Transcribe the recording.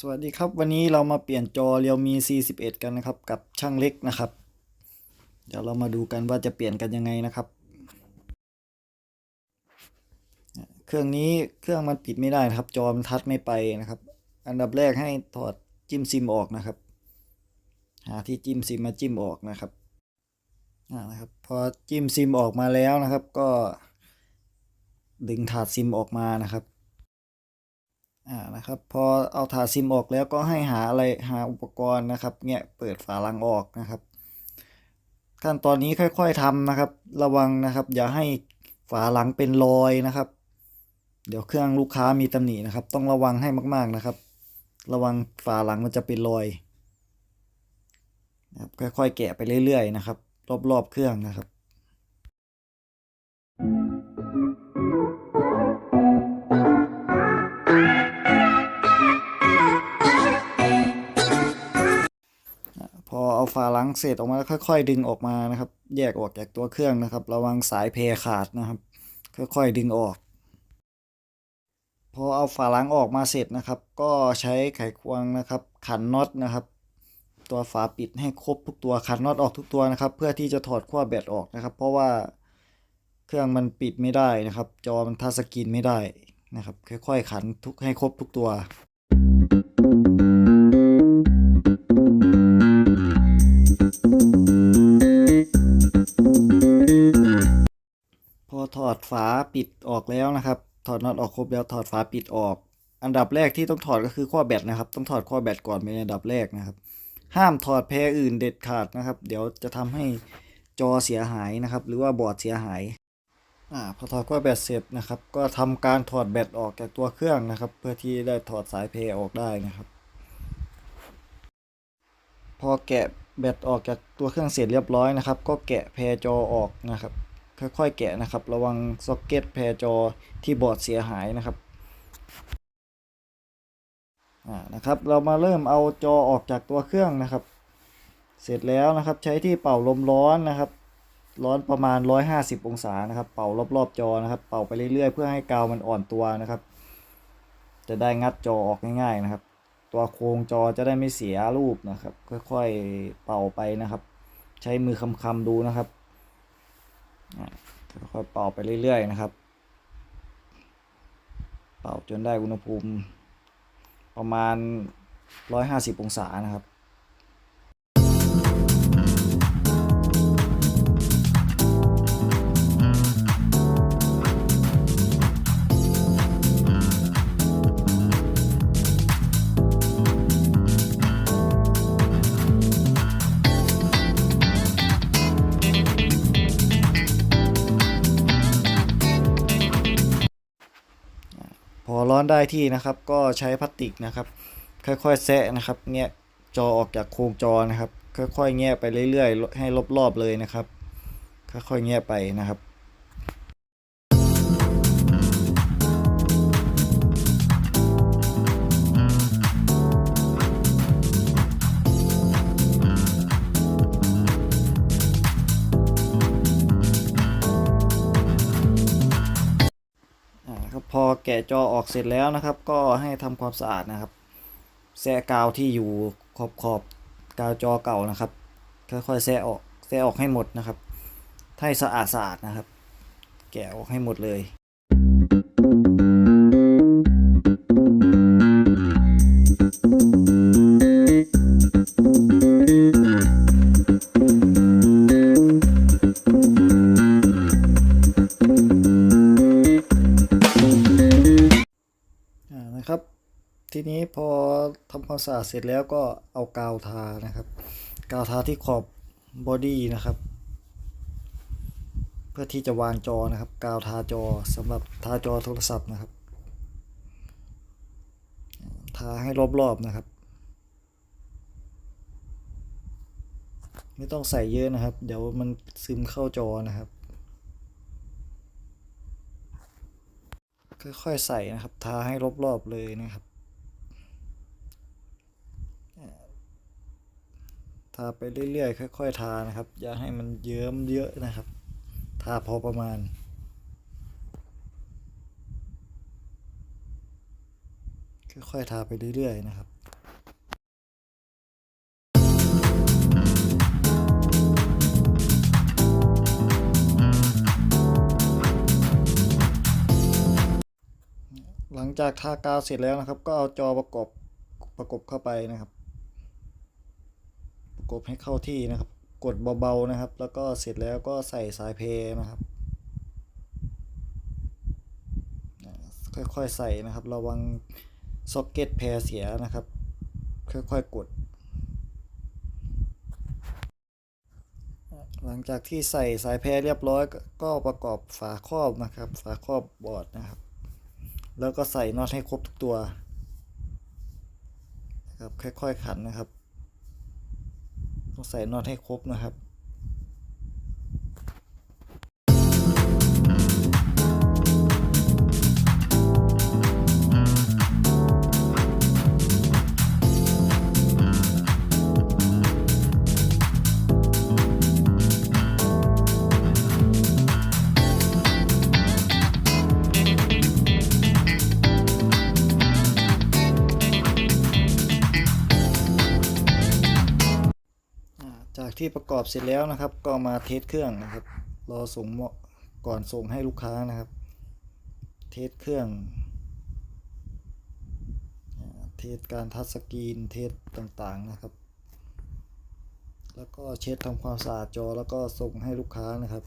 สวัสดีครับวันนี้เรามาเปลี่ยนจอ Realme C11 กันนะครับ กับช่างเล็กนะครับ เดี๋ยวเรามาดูกันว่าจะเปลี่ยนกันยังไงนะครับ เครื่องนี้เครื่องมันปิดไม่ได้นะครับ จอมันทัชไม่ไปนะครับ อันดับแรกให้ถอดจิ้มซิมออกนะครับ หาที่จิ้มซิมมาจิ้มออกนะครับนะครับ พอจิ้มซิมออกมาแล้วนะครับ ก็ดึงถาดซิมออกมานะครับ อ่านะครับพอเอาถาซิมออกแล้วก็ให้หาอะไรหาอุปกรณ์นะครับเนี่ยเปิดฝาลังออกนะครับ ขั้นตอนนี้ค่อยๆทำนะครับ ระวังนะครับ อย่าให้ฝาหลังเป็นรอยนะครับ เดี๋ยวเครื่องลูกค้ามีตำหนินะครับ ต้องระวังให้มากๆนะครับ ระวังฝาหลังมันจะเป็นรอยนะครับค่อยๆแกะไปเรื่อยๆนะครับ รอบๆเครื่องนะครับ อเอาฝาหลังเสร็จออกมาแล้วค่อย ๆ ดึงออกมานะครับ แยกออกจากตัวเครื่องนะครับ ระวังสายเพขาดนะครับ ค่อยๆดึงออก พอเอาฝาหลังออกมาเสร็จนะครับ ก็ใช้ไขควงนะครับ ขันน็อตนะครับ ตัวฝาปิดให้ครบทุกตัวขันน็อตออกทุกตัวนะครับ เพื่อที่จะถอดขั้วแบตออกนะครับ เพราะว่าเครื่องมันปิดไม่ได้นะครับ จอมันทัชสกรีนไม่ได้นะครับ ค่อยๆขันทุกให้ครบทุกตัว ดฝาปิดออกแล้วนะครับ ถอดน็อตออกครบแล้วถอดฝาปิดออก อันดับแรกที่ต้องถอดก็คือข้อแบตนะครับ ต้องถอดข้อแบตก่อนเป็นอันดับแรกนะครับ ห้ามถอดแพรอื่นเด็ดขาดนะครับ เดี๋ยวจะทำให้จอเสียหายนะครับ หรือว่าบอร์ดเสียหายอ่าพอถอดข้อแบตเสร็จนะครับ ก็ทำการถอดแบตออกจากตัวเครื่องนะครับ เพื่อที่ได้ถอดสายเพรออกได้นะครับ พอแกะแบตออกจากตัวเครื่องเสร็จเรียบร้อยนะครับ ก็แกะแพรจอออกนะครับ ค่อยๆ แกะนะครับ ระวังซ็อกเก็ตแพรจอที่บอร์ดเสียหายนะครับอ่านะครับ เรามาเริ่มเอาจอออกจากตัวเครื่องนะครับ เสร็จแล้วนะครับใช้ที่เป่าลมร้อนนะครับ ร้อนประมาณ 150 องศานะครับ เป่ารอบๆจอนะครับ เป่าไปเรื่อยๆ เพื่อให้กาวมันอ่อนตัวนะครับ จะได้งัดจอออกง่ายๆนะครับ ตัวโครงจอจะได้ไม่เสียรูปนะครับ ค่อยๆเป่าไปนะครับ ใช้มือคำๆดูนะครับ ค่อยๆเป่าไปเรื่อย ๆ นะครับ เป่าจนได้อุณหภูมิประมาณ 150 องศานะครับ ร้อนได้ที่นะครับ ก็ใช้พลาสติกนะครับ ค่อยๆแซะนะครับแงะจอออกจากโครงจอนะครับ ค่อยๆแงะไปเรื่อยๆ ให้รอบๆเลยนะครับ ค่อยๆแงะไปนะครับ แกะจอออกเสร็จแล้วนะครับ ก็ให้ทำความสะอาดนะครับแซะกาวที่อยู่ขอบขอบกาวจอเก่านะครับ ค่อยๆแซะออกแซะออกให้หมดนะครับให้สะอาดสะอาดนะครับ แกะออกให้หมดเลย ทีนี้พอทำความสะอาดเสร็จแล้วก็เอากาวทานะครับ กาวทาที่ขอบบอดี้นะครับ เพื่อที่จะวางจอนะครับ กาวทาจอสำหรับทาจอโทรศัพท์นะครับ ทาให้รอบๆนะครับ ไม่ต้องใส่เยอะนะครับ เดี๋ยวมันซึมเข้าจอนะครับค่อยๆใส่นะครับ ทาให้รอบๆเลยนะครับ ทาไปเรื่อยๆ ค่อย ๆ ทานะครับ อย่าให้มันเยิ้มเยอะนะครับ ทาพอประมาณ ค่อยๆ ทาไปเรื่อยๆ นะครับหลังจากทากาวเสร็จแล้วนะครับ ก็เอาจอประกบประกบเข้าไปนะครับ กบให้เข้าที่นะครับ กดเบาๆนะครับ แล้วก็เสร็จแล้วก็ใส่สายเพนะครับ ค่อยๆใส่นะครับ ระวังซ็อกเก็ตแพรเสียนะครับ ค่อยๆกด หลังจากที่ใส่สายแพรเรียบร้อยก็ประกอบฝาครอบนะครับ ฝาครอบบอร์ดนะครับ แล้วก็ใส่น็อตให้ครบทุกตัวนะครับค่อยๆขันนะครับ ต้องใส่น็อตให้ครบนะครับ ที่ประกอบเสร็จแล้วนะครับ ก็มาเทสเครื่องนะครับ รอส่งก่อนส่งให้ลูกค้านะครับ เทสเครื่องเทสการทัชสกรีนเทสต่างๆนะครับ แล้วก็เช็ดทำความสะอาดจอแล้วก็ส่งให้ลูกค้านะครับ